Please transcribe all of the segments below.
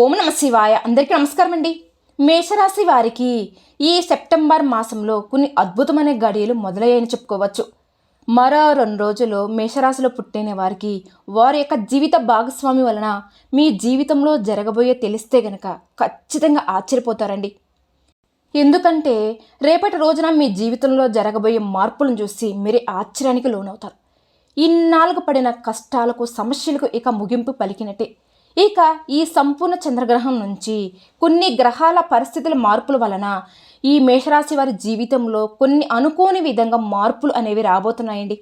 ఓం నమ శివాయ. అందరికీ నమస్కారం అండి మేషరాశి వారికి ఈ సెప్టెంబర్ మాసంలో కొన్ని అద్భుతమైన గడియలు మొదలయ్యాయని చెప్పుకోవచ్చు. మరో రెండు రోజుల్లో మేషరాశిలో పుట్టిన వారికి వారి యొక్క జీవిత భాగస్వామి వలన మీ జీవితంలో జరగబోయే తెలిస్తే గనక ఖచ్చితంగా ఆశ్చర్యపోతారండి. ఎందుకంటే రేపటి రోజున మీ జీవితంలో జరగబోయే మార్పులను చూసి మీరే ఆశ్చర్యానికి లోనవుతారు. ఇన్నాళ్ళకు పడిన కష్టాలకు సమస్యలకు ఇక ముగింపు పలికినట్టే. ఇక ఈ సంపూర్ణ చంద్రగ్రహం నుంచి కొన్ని గ్రహాల పరిస్థితుల మార్పుల వలన ఈ మేషరాశి వారి జీవితంలో కొన్ని అనుకోని విధంగా మార్పులు అనేవి రాబోతున్నాయండి.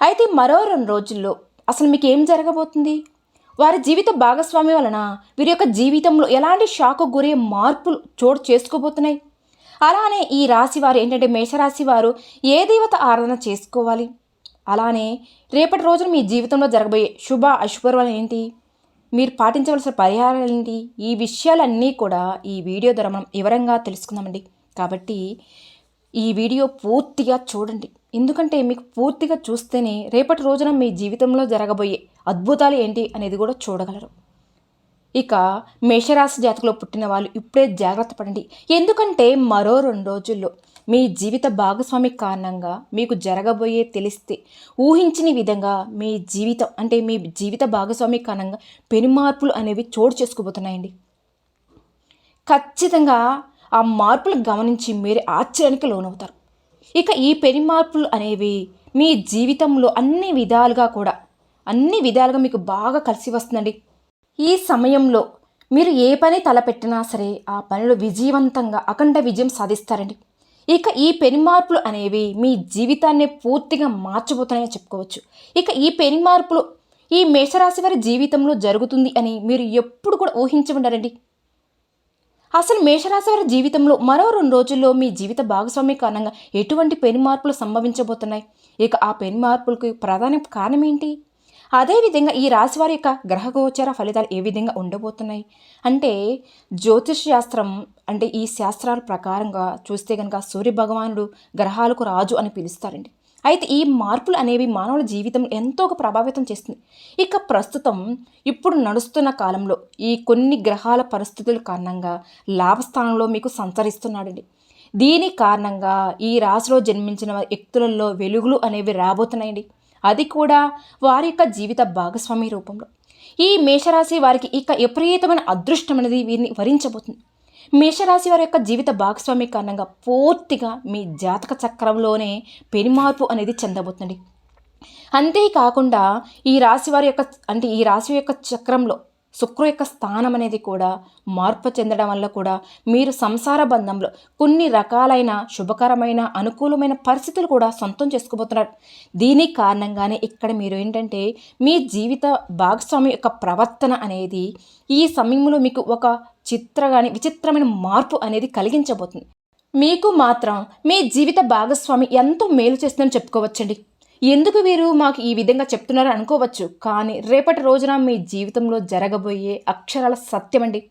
అయితే మరో రెండు రోజుల్లో అసలు మీకు ఏం జరగబోతుంది? వారి జీవిత భాగస్వామి వలన వీరి యొక్క జీవితంలో ఎలాంటి షాకు గురే మార్పులు చోటు చేసుకోబోతున్నాయి? అలానే ఈ రాశి వారు ఏంటంటే మేషరాశి వారు ఏ దేవత ఆరాధన చేసుకోవాలి? అలానే రేపటి రోజున మీ జీవితంలో జరగబోయే శుభ అశుభర్వాలు ఏంటి? మీరు పాటించవలసిన పరిహారాలు ఏంటి? ఈ విషయాలన్నీ కూడా ఈ వీడియో ద్వారా మనం వివరంగా తెలుసుకుందామండి. కాబట్టి ఈ వీడియో పూర్తిగా చూడండి. ఎందుకంటే మీకు పూర్తిగా చూస్తేనే రేపటి రోజున మీ జీవితంలో జరగబోయే అద్భుతాలు ఏంటి అనేది కూడా చూడగలరు. ఇక మేషరాశి జాతకులో పుట్టిన వాళ్ళు ఇప్పుడే జాగ్రత్త పడండి. ఎందుకంటే మరో రెండు రోజుల్లో మీ జీవిత భాగస్వామి కారణంగా మీకు జరగబోయే తెలిస్తే ఊహించని విధంగా మీ జీవితం అంటే మీ జీవిత భాగస్వామి కారణంగా పెనుమార్పులు అనేవి చోటు చేసుకోబోతున్నాయండి ఖచ్చితంగా ఆ మార్పులు గమనించి మీరే ఆశ్చర్యానికి లోనవుతారు. ఇక ఈ పెను మార్పులు అనేవి మీ జీవితంలో అన్ని విధాలుగా కూడా అన్ని విధాలుగా మీకు బాగా కలిసి వస్తుందండి. ఈ సమయంలో మీరు ఏ పని తలపెట్టినా సరే ఆ పనిలో విజయవంతంగా అఖండ విజయం సాధిస్తారండి. ఇక ఈ పెను మార్పులు అనేవి మీ జీవితాన్ని పూర్తిగా మార్చబోతున్నాయని చెప్పుకోవచ్చు. ఇక ఈ పెనుమార్పులు ఈ మేషరాశి వారి జీవితంలో జరుగుతుంది అని మీరు ఎప్పుడు కూడా ఊహించి ఉండరండి. అసలు మేషరాశి వారి జీవితంలో మరో రెండు రోజుల్లో మీ జీవిత భాగస్వామి కారణంగా ఎటువంటి పెను మార్పులు సంభవించబోతున్నాయి? ఇక ఆ పెను మార్పులకు ప్రధాన కారణం ఏంటి? అదేవిధంగా ఈ రాశి వారి యొక్క గ్రహగోచర ఫలితాలు ఏ విధంగా ఉండబోతున్నాయి? అంటే జ్యోతిష్ శాస్త్రం అంటే ఈ శాస్త్రాల ప్రకారంగా చూస్తే కనుక సూర్య భగవానుడు గ్రహాలకు రాజు అని పిలుస్తారండి. అయితే ఈ మార్పులు అనేవి మానవుల జీవితం ఎంతో ప్రభావితం చేస్తుంది ఇక ప్రస్తుతం ఇప్పుడు నడుస్తున్న కాలంలో ఈ కొన్ని గ్రహాల పరిస్థితుల కారణంగా లాభస్థానంలో మీకు సంచరిస్తున్నాడండి. దీని కారణంగా ఈ రాశిలో జన్మించిన వ్యక్తులలో వెలుగులు అనేవి రాబోతున్నాయండి. అది కూడా వారి యొక్క జీవిత భాగస్వామి రూపంలో. ఈ మేషరాశి వారికి ఇక విపరీతమైన అదృష్టం అనేది వీరిని వరించబోతుంది. మేషరాశి వారి యొక్క జీవిత భాగస్వామి కారణంగా పూర్తిగా మీ జాతక చక్రంలోనే పెనుమార్పు అనేది చెందబోతుంది. అంతేకాకుండా ఈ రాశి వారి యొక్క అంటే ఈ రాశి యొక్క చక్రంలో శుక్రు యొక్క స్థానం అనేది కూడా మార్పు చెందడం వల్ల కూడా మీరు సంసార బంధంలో కొన్ని రకాలైన శుభకరమైన అనుకూలమైన పరిస్థితులు కూడా సొంతం చేసుకోబోతున్నారు. దీని కారణంగానే ఇక్కడ మీరు ఏంటంటే మీ జీవిత భాగస్వామి యొక్క ప్రవర్తన అనేది ఈ సమయంలో మీకు ఒక చిత్ర కానీ విచిత్రమైన మార్పు అనేది కలిగించబోతుంది. మీకు మాత్రం మీ జీవిత భాగస్వామి ఎంతో మేలు చేస్తుందని చెప్పుకోవచ్చండి. ఎందుకు వీరు మాకు ఈ విధంగా చెప్తున్నారు అనుకోవచ్చు కానీ రేపటి రోజున మీ జీవితంలో జరగబోయే అక్షరాల సత్యమండి.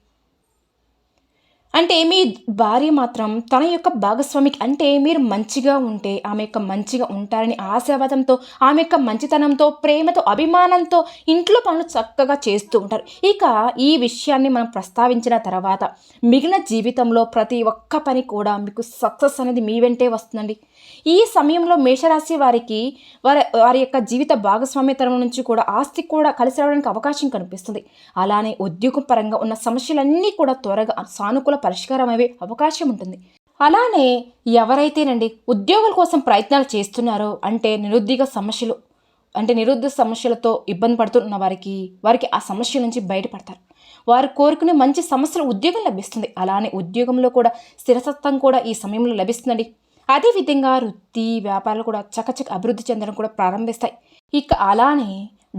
అంటే మీ భార్య మాత్రం తన యొక్క భాగస్వామికి అంటే మీరు మంచిగా ఉంటే ఆమె యొక్క మంచిగా ఉంటారని ఆశావాదంతో ఆమె యొక్క మంచితనంతో ప్రేమతో అభిమానంతో ఇంట్లో పనులు చక్కగా చేస్తూ ఉంటారు. ఇక ఈ విషయాన్ని మనం ప్రస్తావించిన తర్వాత మిగిలిన జీవితంలో ప్రతి ఒక్క పని కూడా మీకు సక్సెస్ అనేది మీ వెంటే వస్తుందండి. ఈ సమయంలో మేషరాశి వారికి వారి వారి యొక్క జీవిత భాగస్వామ్యతరం నుంచి కూడా ఆస్తి కూడా కలిసి రావడానికి అవకాశం కనిపిస్తుంది. అలానే ఉద్యోగం పరంగా ఉన్న సమస్యలన్నీ కూడా త్వరగా సానుకూల పరిష్కారం అయ్యే అవకాశం ఉంటుంది. అలానే ఎవరైతేనండి ఉద్యోగుల కోసం ప్రయత్నాలు చేస్తున్నారో అంటే నిరుద్యోగ సమస్యలు అంటే నిరుద్యోగ సమస్యలతో ఇబ్బంది పడుతున్న వారికి వారికి ఆ సమస్య నుంచి బయటపడతారు. వారు కోరుకునే మంచి సమస్యలు ఉద్యోగం లభిస్తుంది. అలానే ఉద్యోగంలో కూడా స్థిరసత్వం కూడా ఈ సమయంలో లభిస్తుందండి. అదేవిధంగా వృత్తి వ్యాపారాలు కూడా చకచక అభివృద్ధి చెందడం కూడా ప్రారంభిస్తాయి. ఇక అలానే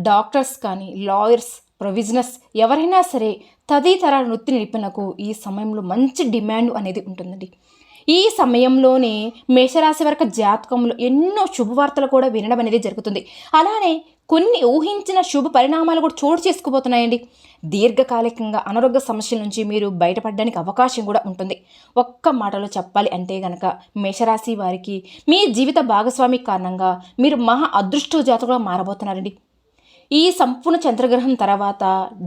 డాక్టర్స్ కానీ లాయర్స్ ప్రొవిజనర్స్ ఎవరైనా సరే తదితర వృత్తి నిపుణులకు ఈ సమయంలో మంచి డిమాండ్ అనేది ఉంటుందండి. ఈ సమయంలోనే మేషరాశి వరకు జాతకంలో ఎన్నో శుభవార్తలు కూడా వినడం అనేది జరుగుతుంది. అలానే కొన్ని ఊహించిన శుభ పరిణామాలు కూడా చోటు చేసుకుపోతున్నాయండి. దీర్ఘకాలికంగా అనారోగ్య సమస్యల నుంచి మీరు బయటపడడానికి అవకాశం కూడా ఉంటుంది. ఒక్క మాటలో చెప్పాలి అంటే గనక మేషరాశి వారికి మీ జీవిత భాగస్వామి కారణంగా మీరు మహా అదృష్ట జాతకుగా మారబోతున్నారండి. ఈ సంపూర్ణ చంద్రగ్రహం తర్వాత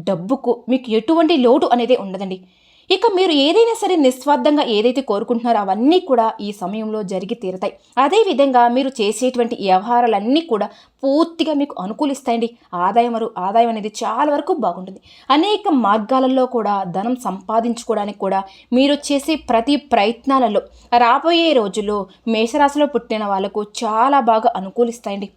డబ్బుకు మీకు ఎటువంటి లోటు అనేది ఉండదండి. ఇక మీరు ఏదైనా సరే నిస్వార్థంగా ఏదైతే కోరుకుంటున్నారో అవన్నీ కూడా ఈ సమయంలో జరిగి తీరుతాయి. అదేవిధంగా మీరు చేసేటువంటి వ్యవహారాలన్నీ కూడా పూర్తిగా మీకు అనుకూలిస్తాయండి. ఆదాయం వరకు ఆదాయం అనేది చాలా వరకు బాగుంటుంది. అనేక మార్గాలలో కూడా ధనం సంపాదించుకోవడానికి కూడా మీరు చేసే ప్రతి ప్రయత్నాలలో రాబోయే రోజుల్లో మేషరాశిలో పుట్టిన వాళ్ళకు చాలా బాగా అనుకూలిస్తాయండి.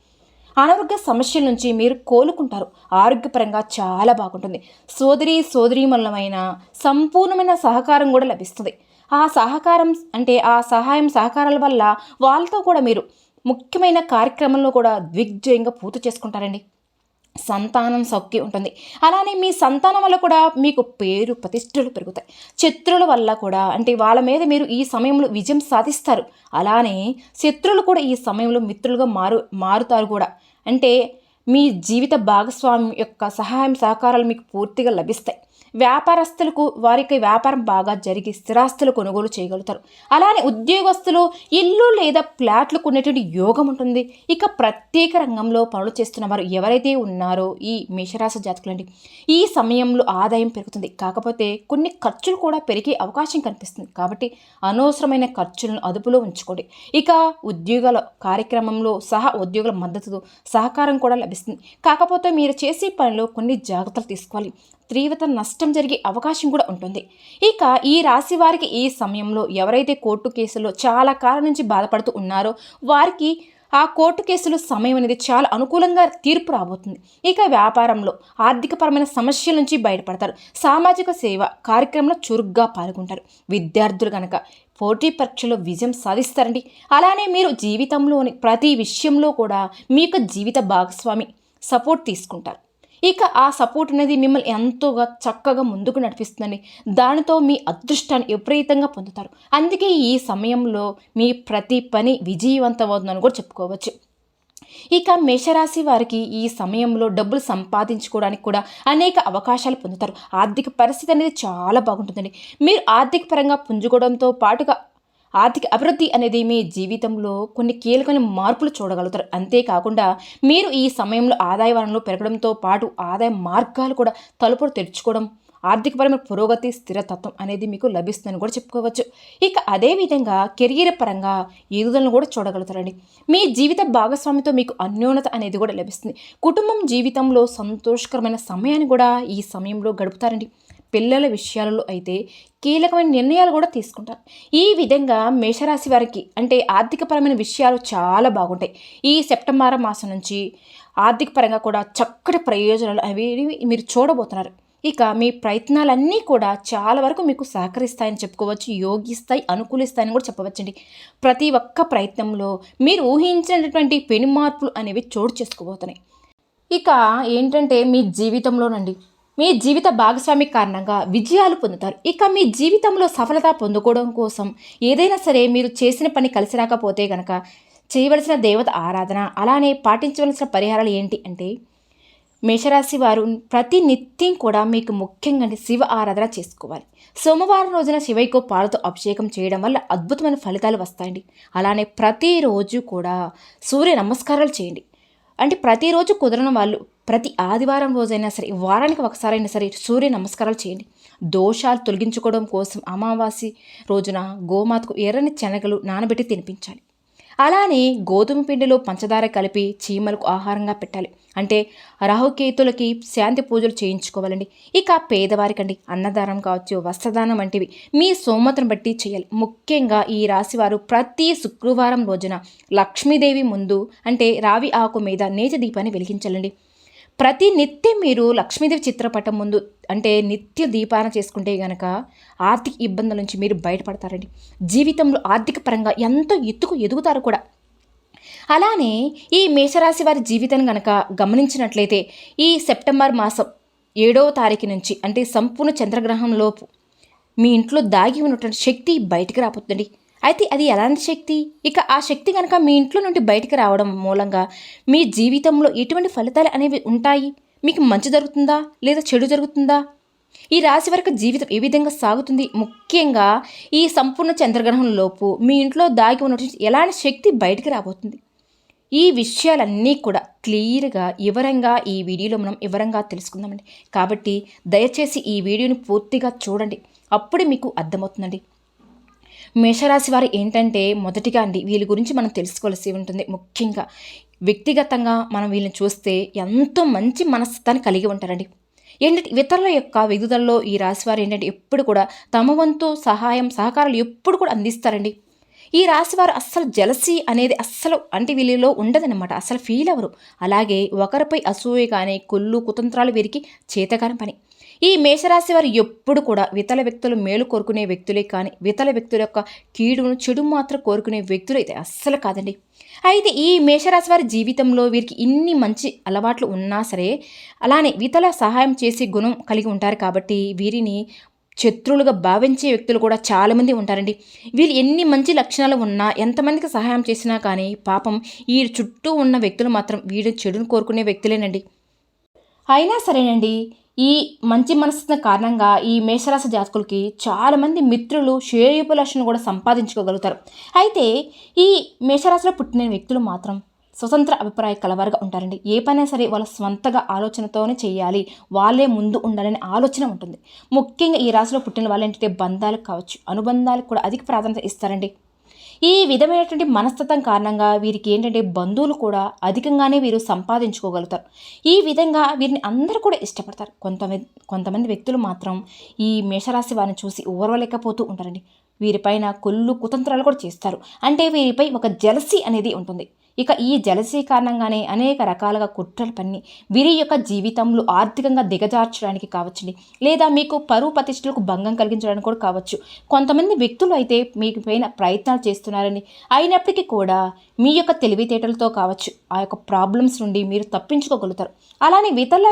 అనారోగ్య సమస్యల నుంచి మీరు కోలుకుంటారు. ఆరోగ్యపరంగా చాలా బాగుంటుంది. సోదరి సోదరీమణులమైన సంపూర్ణమైన సహకారం కూడా లభిస్తుంది. ఆ సహకారం అంటే ఆ సహాయం సహకారాల వల్ల వాళ్ళతో కూడా మీరు ముఖ్యమైన కార్యక్రమంలో కూడా ద్విగ్జయంగా పూర్తి చేసుకుంటారండి. సంతానం సౌఖ్యం ఉంటుంది. అలానే మీ సంతానం వల్ల కూడా మీకు పేరు ప్రతిష్టలు పెరుగుతాయి. శత్రుల వల్ల కూడా అంటే వాళ్ళ మీద మీరు ఈ సమయంలో విజయం సాధిస్తారు. అలానే శత్రులు కూడా ఈ సమయంలో మిత్రులుగా మారు మారుతారు కూడా. అంటే మీ జీవిత భాగస్వామి యొక్క సహాయం సహకారాలు మీకు పూర్తిగా లభిస్తాయి. వ్యాపారస్తులకు వారికి వ్యాపారం బాగా జరిగి స్థిరాస్తులు కొనుగోలు చేయగలుగుతారు. అలానే ఉద్యోగస్తులు ఇల్లు లేదా ఫ్లాట్లు కొనేటువంటి యోగం ఉంటుంది. ఇక ప్రత్యేక రంగంలో పనులు చేస్తున్న వారు ఎవరైతే ఉన్నారో ఈ మేషరాశి జాతకులండి ఈ సమయంలో ఆదాయం పెరుగుతుంది. కాకపోతే కొన్ని ఖర్చులు కూడా పెరిగే అవకాశం కనిపిస్తుంది. కాబట్టి అనవసరమైన ఖర్చులను అదుపులో ఉంచుకోండి. ఇక ఉద్యోగాల కార్యక్రమంలో సహా ఉద్యోగుల మద్దతు సహకారం కూడా లభిస్తుంది. కాకపోతే మీరు చేసే పనిలో కొన్ని జాగ్రత్తలు తీసుకోవాలి. తీవ్రత నష్టం జరిగే అవకాశం కూడా ఉంటుంది. ఇక ఈ రాశి వారికి ఈ సమయంలో ఎవరైతే కోర్టు కేసులో చాలా కాలం నుంచి బాధపడుతూ ఉన్నారో వారికి ఆ కోర్టు కేసులు సమయం అనేది చాలా అనుకూలంగా తీర్పు రాబోతుంది. ఇక వ్యాపారంలో ఆర్థికపరమైన సమస్యల నుంచి బయటపడతారు. సామాజిక సేవ కార్యక్రమంలో చురుగ్గా పాల్గొంటారు. విద్యార్థులు కనుక పోటీ పరీక్షలో విజయం సాధిస్తారండి. అలానే మీరు జీవితంలోని ప్రతి విషయంలో కూడా మీ యొక్క జీవిత భాగస్వామి సపోర్ట్ తీసుకుంటారు. ఇక ఆ సపోర్ట్ అనేది మిమ్మల్ని ఎంతోగా చక్కగా ముందుకు నడిపిస్తుందండి. దానితో మీ అదృష్టాన్ని విపరీతంగా పొందుతారు. అందుకే ఈ సమయంలో మీ ప్రతి పని విజయవంతమవుతుందని కూడా చెప్పుకోవచ్చు. ఇక మేషరాశి వారికి ఈ సమయంలో డబ్బులు సంపాదించుకోవడానికి కూడా అనేక అవకాశాలు పొందుతారు. ఆర్థిక పరిస్థితి అనేది చాలా బాగుంటుందండి. మీరు ఆర్థిక పరంగా పుంజుకోవడంతో పాటుగా ఆర్థిక అభివృద్ధి అనేది మీ జీవితంలో కొన్ని కీలకమైన మార్పులు చూడగలుగుతారు. అంతేకాకుండా మీరు ఈ సమయంలో ఆదాయ వనరులు పెరగడంతో పాటు ఆదాయ మార్గాలు కూడా తలుపులు తెరుచుకోవడం ఆర్థికపరమైన పురోగతి స్థిరతత్వం అనేది మీకు లభిస్తుందని కూడా చెప్పుకోవచ్చు. ఇక అదేవిధంగా కెరియర్ పరంగా ఎదుగుదలను కూడా చూడగలుగుతారండి. మీ జీవిత భాగస్వామితో మీకు అన్యోన్యత అనేది కూడా లభిస్తుంది. కుటుంబం జీవితంలో సంతోషకరమైన సమయాన్ని కూడా ఈ సమయంలో గడుపుతారండి. పిల్లల విషయాలలో అయితే కీలకమైన నిర్ణయాలు కూడా తీసుకుంటారు. ఈ విధంగా మేషరాశి వారికి అంటే ఆర్థికపరమైన విషయాలు చాలా బాగుంటాయి. ఈ సెప్టెంబర్ మాసం నుంచి ఆర్థిక పరంగా కూడా చక్కటి ప్రయోజనాలు అవి మీరు చూడబోతున్నారు. ఇక మీ ప్రయత్నాలన్నీ కూడా చాలా వరకు మీకు సహకరిస్తాయని చెప్పుకోవచ్చు. యోగిస్తాయి అనుకూలిస్తాయని కూడా చెప్పవచ్చండి. ప్రతి ఒక్క ప్రయత్నంలో మీరు ఊహించినటువంటి పెను మార్పులు అనేవి చోటు చేసుకోబోతున్నాయి. ఇక ఏంటంటే మీ జీవితంలోనండి. మీ జీవిత భాగస్వామి కారణంగా విజయాలు పొందుతారు. ఇక మీ జీవితంలో సఫలత పొందుకోవడం కోసం ఏదైనా సరే మీరు చేసిన పని కలిసి రాకపోతే కనుక చేయవలసిన దేవత ఆరాధన అలానే పాటించవలసిన పరిహారాలు ఏంటి అంటే మేషరాశి వారు ప్రతి నిత్యం కూడా మీకు ముఖ్యంగా శివ ఆరాధన చేసుకోవాలి. సోమవారం రోజున శివయ్యకు పాలతో అభిషేకం చేయడం వల్ల అద్భుతమైన ఫలితాలు వస్తాయండి. అలానే ప్రతిరోజు కూడా సూర్య నమస్కారాలు చేయండి. అంటే ప్రతిరోజు కుదరని వాళ్ళు ప్రతి ఆదివారం రోజైనా సరే వారానికి ఒకసారైనా సరే సూర్య నమస్కారాలు చేయండి. దోషాలు తొలగించుకోవడం కోసం అమావాస్య రోజున గోమాతకు ఎర్రని శనగలు నానబెట్టి తినిపించాలి. అలానే గోధుమ పిండిలో పంచదార కలిపి చీమలకు ఆహారంగా పెట్టాలి. అంటే రాహుకేతులకి శాంతి పూజలు చేయించుకోవాలండి. ఇక పేదవారికండి అన్నదానం కావచ్చు వస్త్రదానం వంటివి మీ సోమతను బట్టి చేయాలి. ముఖ్యంగా ఈ రాశివారు ప్రతి శుక్రవారం రోజున లక్ష్మీదేవి ముందు అంటే రావి ఆకు మీద నేతి దీపాన్ని వెలిగించాలండి. ప్రతి నిత్యం మీరు లక్ష్మీదేవి చిత్రపటం ముందు అంటే నిత్య దీపాన చేసుకుంటే గనక ఆర్థిక ఇబ్బందుల నుంచి మీరు బయటపడతారండి. జీవితంలో ఆర్థిక పరంగా ఎంతో ఎత్తుకు ఎదుగుతారు కూడా. అలానే ఈ మేషరాశి వారి జీవితాన్ని గనక గమనించినట్లయితే ఈ సెప్టెంబర్ మాసం ఏడవ తారీఖు నుంచి అంటే సంపూర్ణ చంద్రగ్రహంలోపు మీ ఇంట్లో దాగి ఉన్నటువంటి శక్తి బయటికి రాబోతుంది అయితే అది ఎలాంటి శక్తి? ఇక ఆ శక్తి కనుక మీ ఇంట్లో నుండి బయటికి రావడం మూలంగా మీ జీవితంలో ఎటువంటి ఫలితాలు అనేవి ఉంటాయి? మీకు మంచి జరుగుతుందా? లేదా చెడు జరుగుతుందా? ఈ రాశి వరకు జీవితం ఏ విధంగా సాగుతుంది? ముఖ్యంగా ఈ సంపూర్ణ చంద్రగ్రహం లోపు మీ ఇంట్లో దాగి ఉన్నటువంటి ఎలాంటి శక్తి బయటికి రాబోతుంది? ఈ విషయాలన్నీ కూడా క్లియర్గా వివరంగా ఈ వీడియోలో మనం వివరంగా తెలుసుకుందామండి. కాబట్టి దయచేసి ఈ వీడియోని పూర్తిగా చూడండి. అప్పుడే మీకు అర్థమవుతుందండి. మేషరాశి వారు ఏంటంటే మొదటిగా అండి వీళ్ళ గురించి మనం తెలుసుకోవాల్సి ఉంటుంది. ముఖ్యంగా వ్యక్తిగతంగా మనం వీళ్ళని చూస్తే ఎంతో మంచి మనస్తత్వాన్ని కలిగి ఉంటారండి. ఏంటంటే ఇతరుల యొక్క వెగుదలలో ఈ రాశివారు ఏంటంటే ఎప్పుడు కూడా తమ వంతు సహాయం సహకారాలు ఎప్పుడు కూడా అందిస్తారండి. ఈ రాశివారు అస్సలు జలసి అనేది అస్సలు అంటే వీళ్ళలో ఉండదన్నమాట. అసలు ఫీల్ అవ్వరు. అలాగే ఒకరిపై అసూయ కానీ కొల్లు కుతంత్రాలు వీరికి చేతగాని పని. ఈ మేషరాశి వారు ఎప్పుడు కూడా వితల వ్యక్తులు మేలు కోరుకునే వ్యక్తులే కానీ వితల వ్యక్తుల యొక్క కీడును చెడు మాత్రం కోరుకునే వ్యక్తులు అయితే అస్సలు కాదండి. అయితే ఈ మేషరాశి వారి జీవితంలో వీరికి ఇన్ని మంచి అలవాట్లు ఉన్నా సరే అలానే వితల సహాయం చేసే గుణం కలిగి ఉంటారు కాబట్టి వీరిని శత్రువులుగా భావించే వ్యక్తులు కూడా చాలామంది ఉంటారండి. వీళ్ళు ఎన్ని మంచి లక్షణాలు ఉన్నా ఎంతమందికి సహాయం చేసినా కానీ పాపం ఈ చుట్టూ ఉన్న వ్యక్తులు మాత్రం వీడు చెడును కోరుకునే వ్యక్తులేనండి. అయినా సరేనండి. ఈ మంచి మనసున్న కారణంగా ఈ మేషరాశి జాతకులకి చాలామంది మిత్రులు శ్రేయోపులక్షను కూడా సంపాదించుకోగలుగుతారు. అయితే ఈ మేషరాశిలో పుట్టిన వ్యక్తులు మాత్రం స్వతంత్ర అభిప్రాయ కలవారుగా ఉంటారండి. ఏ పైనా సరే వాళ్ళ స్వంతగా ఆలోచనతోనే చేయాలి. వాళ్ళే ముందు ఉండాలనే ఆలోచన ఉంటుంది. ముఖ్యంగా ఈ రాశిలో పుట్టిన వాళ్ళు ఏంటంటే బంధాలకు కావచ్చు. అనుబంధాలకు కూడా అధిక ప్రాధాన్యత ఇస్తారండి. ఈ విధమైనటువంటి మనస్తత్వం కారణంగా వీరికి ఏంటంటే బంధువులు కూడా అధికంగానే వీరు సంపాదించుకోగలుగుతారు. ఈ విధంగా వీరిని అందరూ కూడా ఇష్టపడతారు. కొంతమంది కొంతమంది వ్యక్తులు మాత్రం ఈ మేషరాశి వారిని చూసి ఓర్వలేకపోతూ ఉంటారండి. వీరిపైన కొల్లు కుతంత్రాలు కూడా చేస్తారు. అంటే వీరిపై ఒక జలసి అనేది ఉంటుంది. ఇక ఈ జలసీ కారణంగానే అనేక రకాలుగా కుట్రలు పన్ని వీరి యొక్క జీవితంలో ఆర్థికంగా దిగజార్చడానికి కావచ్చండి. లేదా మీకు పరువు ప్రతిష్టలకు భంగం కలిగించడానికి కూడా కావచ్చు. కొంతమంది వ్యక్తులు అయితే మీకు పైన ప్రయత్నాలు చేస్తున్నారని అయినప్పటికీ కూడా మీ యొక్క తెలివితేటలతో కావచ్చు ఆ యొక్క ప్రాబ్లమ్స్ నుండి మీరు తప్పించుకోగలుగుతారు. అలానే ఇతరుల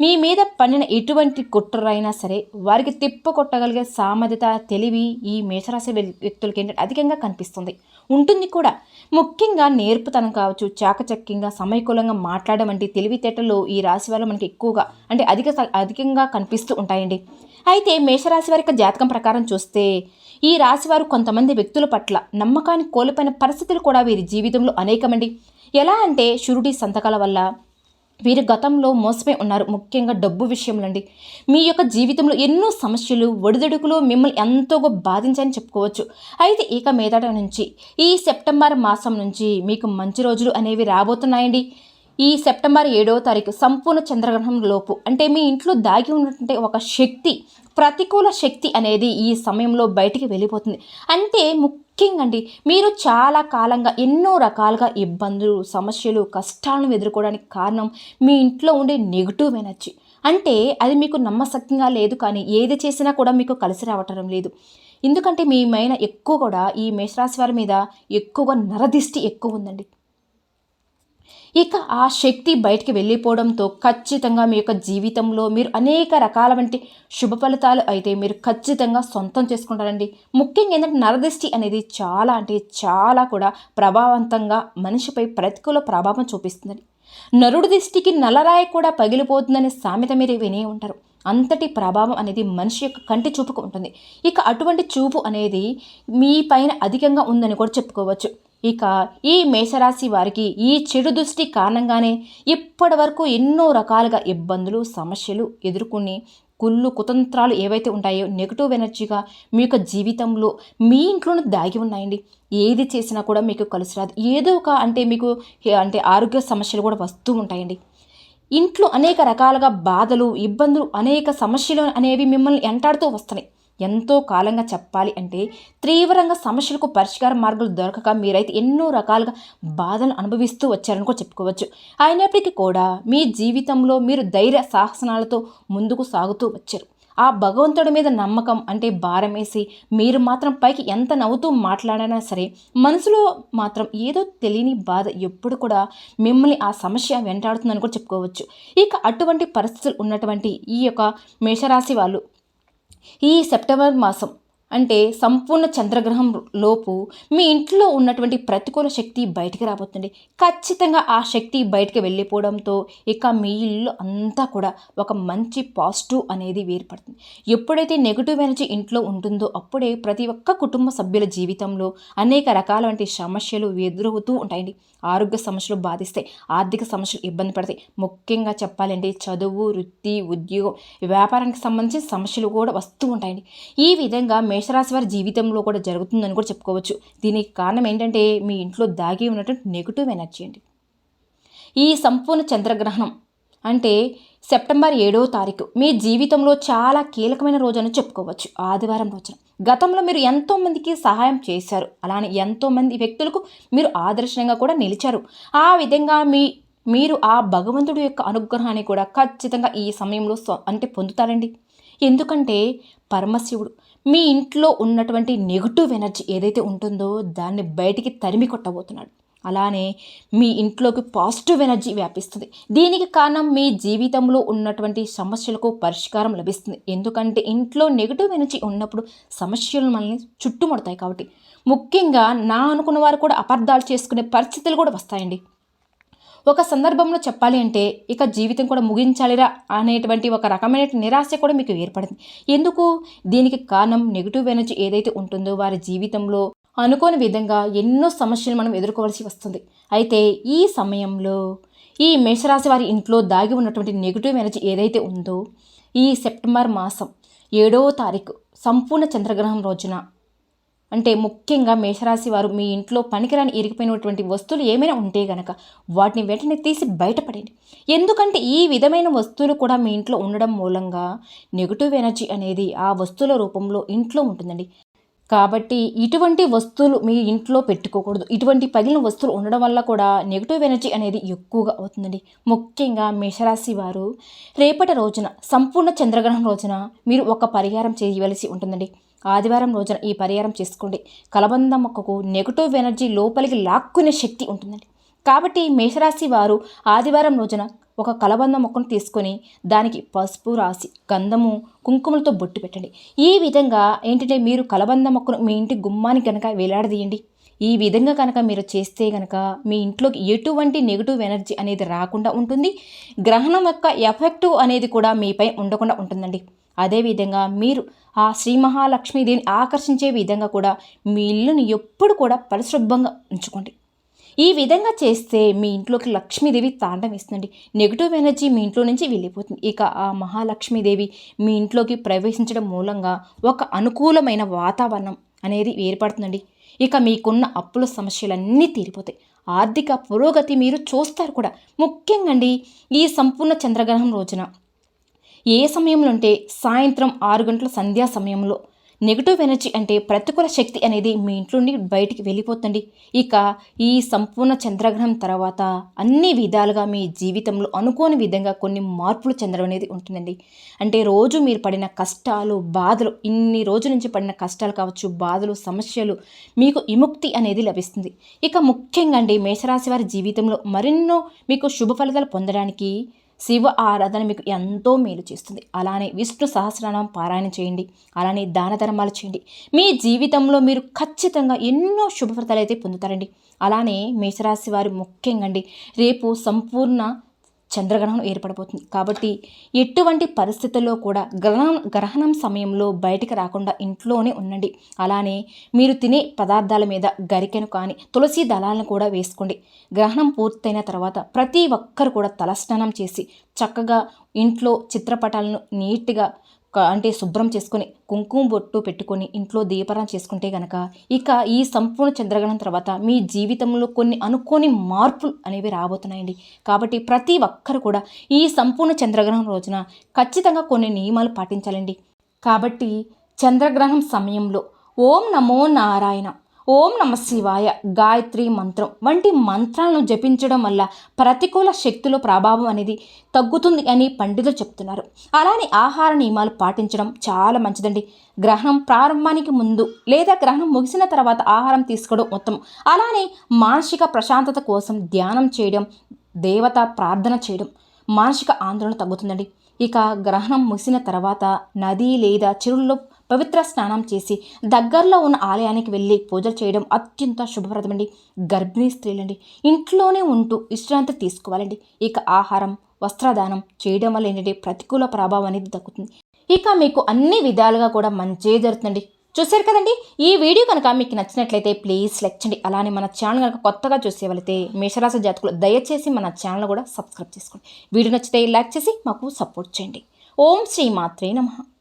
మీ మీద పన్నిన ఎటువంటి కుట్రైనా సరే వారికి తిప్పకొట్టగలిగే సామర్థ్యత తెలివి ఈ మేషరాశి వ్యక్తులకి ఏంటంటే అధికంగా కనిపిస్తుంది. ఉంటుంది కూడా. ముఖ్యంగా నేర్పుతనం కావచ్చు చాకచక్యంగా సమయకూలంగా మాట్లాడడం వంటి తెలివితేటలు ఈ రాశి వల్ల మనకి ఎక్కువగా అంటే అధిక అధికంగా కనిపిస్తూ ఉంటాయండి. అయితే మేషరాశి వారి యొక్క జాతకం ప్రకారం చూస్తే ఈ రాశివారు కొంతమంది వ్యక్తుల పట్ల నమ్మకాన్ని కోల్పోయిన పరిస్థితులు కూడా వీరి జీవితంలో అనేకమండి. ఎలా అంటే షురుడి సంతకాల వల్ల వీరు గతంలో మోసమే ఉన్నారు. ముఖ్యంగా డబ్బు విషయంలో అండి మీ యొక్క జీవితంలో ఎన్నో సమస్యలు ఒడిదొడుకులు మిమ్మల్ని ఎంతో బాధించాయని చెప్పుకోవచ్చు. అయితే ఇక మీదట నుంచి ఈ సెప్టెంబర్ మాసం నుంచి మీకు మంచి రోజులు అనేవి రాబోతున్నాయండి. ఈ సెప్టెంబర్ ఏడవ తారీఖు సంపూర్ణ చంద్రగ్రహణం లోపు అంటే మీ ఇంట్లో దాగి ఉన్నటువంటి ఒక శక్తి ప్రతికూల శక్తి అనేది ఈ సమయంలో బయటికి వెళ్ళిపోతుంది. అంటే ముఖ్యంగా అండి మీరు చాలా కాలంగా ఎన్నో రకాలుగా ఇబ్బందులు సమస్యలు కష్టాలను ఎదుర్కోవడానికి కారణం మీ ఇంట్లో ఉండే నెగిటివ్ ఎనర్జీ. అంటే అది మీకు నమ్మశక్యంగా లేదు కానీ ఏది చేసినా కూడా మీకు కలిసి రావటం లేదు. ఎందుకంటే మీ మైన ఎక్కువ కూడా ఈ మేషరాశి వారి మీద ఎక్కువగా నరదిష్టి ఎక్కువ ఉందండి. ఇక ఆ శక్తి బయటికి వెళ్ళిపోవడంతో ఖచ్చితంగా మీ యొక్క జీవితంలో మీరు అనేక రకాల వంటి శుభ ఫలితాలు అయితే మీరు ఖచ్చితంగా సొంతం చేసుకుంటారండి. ముఖ్యంగా ఏంటంటే నరదృష్టి అనేది చాలా అంటే చాలా కూడా ప్రభావవంతంగా మనిషిపై ప్రతికూల ప్రభావం చూపిస్తుందండి. నరుడు దిష్టికి నల్లరాయి కూడా పగిలిపోతుందనే సామెత మీరు వినే ఉంటారు. అంతటి ప్రభావం అనేది మనిషి యొక్క కంటి చూపుకు ఉంటుంది. ఇక అటువంటి చూపు అనేది మీ పైన అధికంగా ఉందని కూడా చెప్పుకోవచ్చు. ఇక ఈ మేషరాశి వారికి ఈ చెడు దృష్టి కారణంగానే ఇప్పటి వరకు ఎన్నో రకాలుగా ఇబ్బందులు సమస్యలు ఎదుర్కొని కుళ్ళు కుతంత్రాలు ఏవైతే ఉంటాయో నెగిటివ్ ఎనర్జీగా మీ యొక్క జీవితంలో మీ ఇంట్లోనే దాగి ఉన్నాయండి. ఏది చేసినా కూడా మీకు కలిసి రాదు. ఏదో ఒక అంటే మీకు అంటే ఆరోగ్య సమస్యలు కూడా వస్తూ ఉంటాయండి. ఇంట్లో అనేక రకాలుగా బాధలు ఇబ్బందులు అనేక సమస్యలు అనేవి మిమ్మల్ని ఎంటాడుతూ వస్తున్నాయి. ఎంతో కాలంగా చెప్పాలి అంటే తీవ్రంగా సమస్యలకు పరిష్కార మార్గాలు దొరకక మీరైతే ఎన్నో రకాలుగా బాధలు అనుభవిస్తూ వచ్చారని కూడా చెప్పుకోవచ్చు. అయినప్పటికీ కూడా మీ జీవితంలో మీరు ధైర్య సాహసనాలతో ముందుకు సాగుతూ వచ్చారు. ఆ భగవంతుడి మీద నమ్మకం అంటే భారం వేసి మీరు మాత్రం పైకి ఎంత నవ్వుతూ మాట్లాడినా సరే మనసులో మాత్రం ఏదో తెలియని బాధ ఎప్పుడు కూడా మిమ్మల్ని ఆ సమస్య వెంటాడుతుందని కూడా చెప్పుకోవచ్చు. ఇక అటువంటి పరిస్థితులు ఉన్నటువంటి ఈ యొక్క మేషరాశి వాళ్ళు ఈ సెప్టెంబర్ మాసం అంటే సంపూర్ణ చంద్రగ్రహం లోపు మీ ఇంట్లో ఉన్నటువంటి ప్రతికూల శక్తి బయటికి రాబోతుంది. ఖచ్చితంగా ఆ శక్తి బయటికి వెళ్ళిపోవడంతో ఇక మీ ఇల్లు అంతా కూడా ఒక మంచి పాజిటివ్ అనేది ఏర్పడుతుంది. ఎప్పుడైతే నెగిటివ్ ఎనర్జీ ఇంట్లో ఉంటుందో అప్పుడే ప్రతి ఒక్క కుటుంబ సభ్యుల జీవితంలో అనేక రకాలైన సమస్యలు ఎదురవుతూ ఉంటాయండి. ఆరోగ్య సమస్యలు బాధిస్తాయి ఆర్థిక సమస్యలు ఇబ్బంది పడతాయి ముఖ్యంగా చెప్పాలంటే చదువు వృత్తి ఉద్యోగం వ్యాపారానికి సంబంధించిన సమస్యలు కూడా వస్తూ ఉంటాయండి. ఈ విధంగా మేషరాశి వారి జీవితంలో కూడా జరుగుతుందని కూడా చెప్పుకోవచ్చు. దీనికి కారణం ఏంటంటే మీ ఇంట్లో దాగి ఉన్నటువంటి నెగిటివ్ ఎనర్జీ అండి. ఈ సంపూర్ణ చంద్రగ్రహణం అంటే సెప్టెంబర్ ఏడవ తారీఖు మీ జీవితంలో చాలా కీలకమైన రోజు అని చెప్పుకోవచ్చు. ఆదివారం రోజున. గతంలో మీరు ఎంతోమందికి సహాయం చేశారు. అలానే ఎంతోమంది వ్యక్తులకు మీరు ఆదర్శంగా కూడా నిలిచారు. ఆ విధంగా మీ మీరు ఆ భగవంతుడి యొక్క అనుగ్రహాన్ని కూడా ఖచ్చితంగా ఈ సమయంలో అంటే పొందుతారండి. ఎందుకంటే పరమశివుడు మీ ఇంట్లో ఉన్నటువంటి నెగిటివ్ ఎనర్జీ ఏదైతే ఉంటుందో దాన్ని బయటికి తరిమి కొట్టబోతున్నాడు. అలానే మీ ఇంట్లోకి పాజిటివ్ ఎనర్జీ వ్యాపిస్తుంది. దీనికి కారణం మీ జీవితంలో ఉన్నటువంటి సమస్యలకు పరిష్కారం లభిస్తుంది. ఎందుకంటే ఇంట్లో నెగిటివ్ ఎనర్జీ ఉన్నప్పుడు సమస్యలు మనల్ని చుట్టుముడతాయి కాబట్టి. ముఖ్యంగా నా అనుకున్న వారు కూడా అపార్థాలు చేసుకునే పరిస్థితులు కూడా వస్తాయండి. ఒక సందర్భంలో చెప్పాలి అంటే ఇక జీవితం కూడా ముగించాలిరా అనేటువంటి ఒక రకమైన నిరాశ కూడా మీకు ఏర్పడింది. ఎందుకు? దీనికి కారణం నెగిటివ్ ఎనర్జీ ఏదైతే ఉంటుందో వారి జీవితంలో అనుకోని విధంగా ఎన్నో సమస్యలు మనం ఎదుర్కోవాల్సి వస్తుంది. అయితే ఈ సమయంలో ఈ మేషరాశి వారి ఇంట్లో దాగి ఉన్నటువంటి నెగిటివ్ ఎనర్జీ ఏదైతే ఉందో ఈ సెప్టెంబర్ మాసం ఏడవ తారీఖు సంపూర్ణ చంద్రగ్రహం రోజున అంటే ముఖ్యంగా మేషరాశి వారు మీ ఇంట్లో పనికిరాని ఇరిగిపోయినటువంటి వస్తువులు ఏమైనా ఉంటే గనక వాటిని వెంటనే తీసి బయటపడండి ఎందుకంటే ఈ విధమైన వస్తువులు కూడా మీ ఇంట్లో ఉండడం మూలంగా నెగిటివ్ ఎనర్జీ అనేది ఆ వస్తువుల రూపంలో ఇంట్లో ఉంటుందండి. కాబట్టి ఇటువంటి వస్తువులు మీ ఇంట్లో పెట్టుకోకూడదు. ఇటువంటి పగిలిన వస్తువులు ఉండడం వల్ల కూడా నెగిటివ్ ఎనర్జీ అనేది ఎక్కువగా అవుతుందండి. ముఖ్యంగా మేషరాశి వారు రేపటి రోజున సంపూర్ణ చంద్రగ్రహణం రోజున మీరు ఒక పరిహారం చేయవలసి ఉంటుందండి. ఆదివారం రోజున ఈ పరిహారం చేసుకోండి. కలబంద మొక్కకు నెగటివ్ ఎనర్జీ లోపలికి లాక్కునే శక్తి ఉంటుందండి. కాబట్టి మేషరాశి వారు ఆదివారం రోజున ఒక కలబంద మొక్కను తీసుకొని దానికి పసుపు రాసి గంధము కుంకుమలతో బొట్టు పెట్టండి. ఈ విధంగా ఏంటంటే మీరు కలబంద మొక్కను మీ ఇంటి గుమ్మానికి కనుక వేలాడదీయండి. ఈ విధంగా కనుక మీరు చేస్తే కనుక మీ ఇంట్లోకి ఎటువంటి నెగిటివ్ ఎనర్జీ అనేది రాకుండా ఉంటుంది. గ్రహణం యొక్క ఎఫెక్టివ్ అనేది కూడా మీపై ఉండకుండా ఉంటుందండి. అదేవిధంగా మీరు ఆ శ్రీ మహాలక్ష్మీదేవిని ఆకర్షించే విధంగా కూడా మీ ఇల్లుని ఎప్పుడు కూడా పరిశుభ్రంగా ఉంచుకోండి. ఈ విధంగా చేస్తే మీ ఇంట్లోకి లక్ష్మీదేవి తాండం ఇస్తుంది నెగిటివ్ ఎనర్జీ మీ ఇంట్లో నుంచి వెళ్ళిపోతుంది. ఇక ఆ మహాలక్ష్మీదేవి మీ ఇంట్లోకి ప్రవేశించడం మూలంగా ఒక అనుకూలమైన వాతావరణం అనేది ఏర్పడుతుందండి. ఇక మీకున్న అప్పుల సమస్యలన్నీ తీరిపోతాయి. ఆర్థిక పురోగతి మీరు చూస్తారు కూడా. ముఖ్యంగా అండి ఈ సంపూర్ణ చంద్రగ్రహం రోజున ఏ సమయంలో అంటే సాయంత్రం ఆరు గంటల సంధ్యా సమయంలో. నెగిటివ్ ఎనర్జీ అంటే ప్రతికూల శక్తి అనేది మీ ఇంట్లో నుండి బయటికి వెళ్ళిపోతుంది. ఇక ఈ సంపూర్ణ చంద్రగ్రహం తర్వాత అన్ని విధాలుగా మీ జీవితంలో అనుకోని విధంగా కొన్ని మార్పులు చెందడం అనేది ఉంటుందండి. అంటే రోజు మీరు పడిన కష్టాలు బాధలు ఇన్ని రోజుల నుంచి పడిన కష్టాలు కావచ్చు బాధలు సమస్యలు మీకు విముక్తి అనేది లభిస్తుంది. ఇక ముఖ్యంగా అండి మేషరాశి వారి జీవితంలో మరెన్నో మీకు శుభ ఫలితాలు పొందడానికి శివ ఆరాధన మీకు ఎంతో మేలు చేస్తుంది. అలానే విష్ణు సహస్రనామం పారాయణ చేయండి. అలానే దాన ధర్మాలు చేయండి. మీ జీవితంలో మీరు ఖచ్చితంగా ఎన్నో శుభఫలితాలు అయితే పొందుతారండి. అలానే మేషరాశి వారు ముఖ్యంగా అండి. రేపు సంపూర్ణ చంద్రగ్రహణం ఏర్పడబోతుంది. కాబట్టి ఎటువంటి పరిస్థితుల్లో కూడా గ్రహణం గ్రహణం సమయంలో బయటికి రాకుండా ఇంట్లోనే ఉండండి. అలానే మీరు తినే పదార్థాల మీద గరికెను కానీ తులసి దళాలను కూడా వేసుకోండి. గ్రహణం పూర్తయిన తర్వాత ప్రతి ఒక్కరు కూడా తలస్నానం చేసి చక్కగా ఇంట్లో చిత్రపటాలను నీట్గా అంటే శుభ్రం చేసుకుని కుంకుమ బొట్టు పెట్టుకొని ఇంట్లో దీపారాధన చేసుకుంటే గనక ఇక ఈ సంపూర్ణ చంద్రగ్రహణం తర్వాత మీ జీవితంలో కొన్ని అనుకోని మార్పులు అనేవి రాబోతున్నాయండి. కాబట్టి ప్రతి ఒక్కరు కూడా ఈ సంపూర్ణ చంద్రగ్రహణం రోజున ఖచ్చితంగా కొన్ని నియమాలు పాటించాలండి. కాబట్టి చంద్రగ్రహణం సమయంలో ఓం నమో నారాయణ ఓం నమ శివాయ. గాయత్రి మంత్రం. వంటి మంత్రాలను జపించడం వల్ల ప్రతికూల శక్తుల ప్రభావం అనేది తగ్గుతుంది అని పండితులు చెప్తున్నారు. అలానే ఆహార నియమాలు పాటించడం చాలా మంచిదండి. గ్రహణం ప్రారంభానికి ముందు లేదా గ్రహణం ముగిసిన తర్వాత ఆహారం తీసుకోవడం ఉత్తమం. అలానే మానసిక ప్రశాంతత కోసం ధ్యానం చేయడం దేవత ప్రార్థన చేయడం మానసిక ఆందోళన తగ్గుతుందండి. ఇక గ్రహణం ముగిసిన తర్వాత నది లేదా చెరువుల్లో పవిత్ర స్నానం చేసి దగ్గరలో ఉన్న ఆలయానికి వెళ్ళి పూజలు చేయడం అత్యంత శుభప్రదమండి. గర్భిణీ స్త్రీలండి ఇంట్లోనే ఉంటూ విశ్రాంతి తీసుకోవాలండి. ఇక ఆహారం వస్త్రదానం చేయడం వల్ల ఏంటంటే ప్రతికూల ప్రభావం అనేది దక్కుతుంది ఇక మీకు అన్ని విధాలుగా కూడా మంచి జరుగుతుందండి. చూశారు కదండి? ఈ వీడియో కనుక మీకు నచ్చినట్లయితే ప్లీజ్ లైక్ చేయండి. అలానే మన ఛానల్ కనుక కొత్తగా చూసేవాళ్ళైతే మేషరాశి జాతకులు దయచేసి మన ఛానల్ కూడా సబ్స్క్రైబ్ చేసుకోండి. వీడియో నచ్చితే లైక్ చేసి మాకు సపోర్ట్ చేయండి. ఓం శ్రీ మాత్రే నమః.